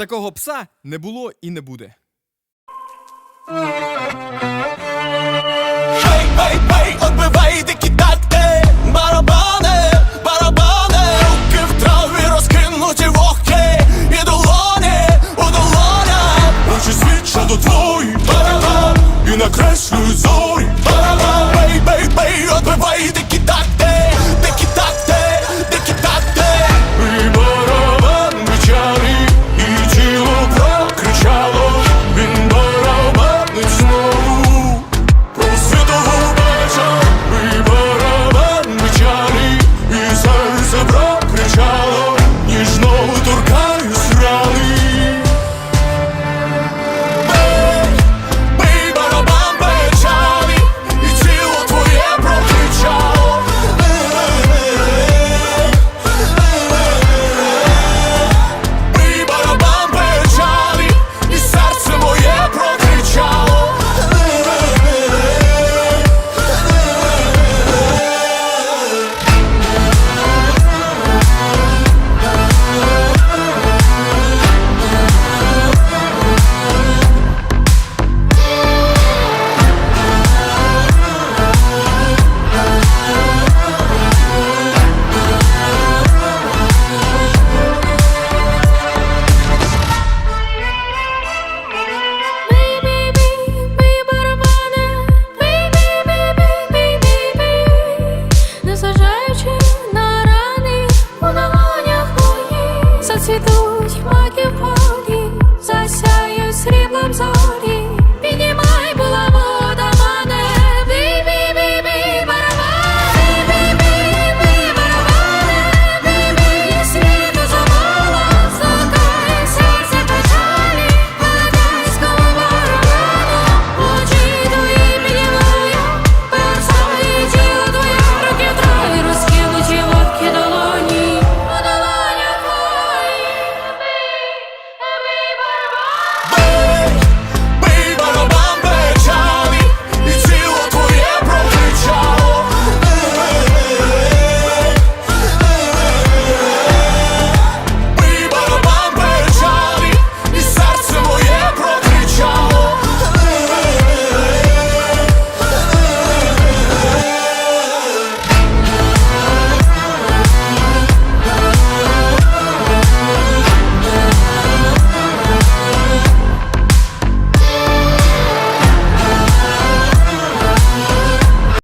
Такого пса не було і не буде. Хей, хей, хей, отбивай кидати, барабани, барабани, руки в траві розкинуті вогки, і долоні, у долоня. очі свідчать до твої барабан, і накреслюють зону.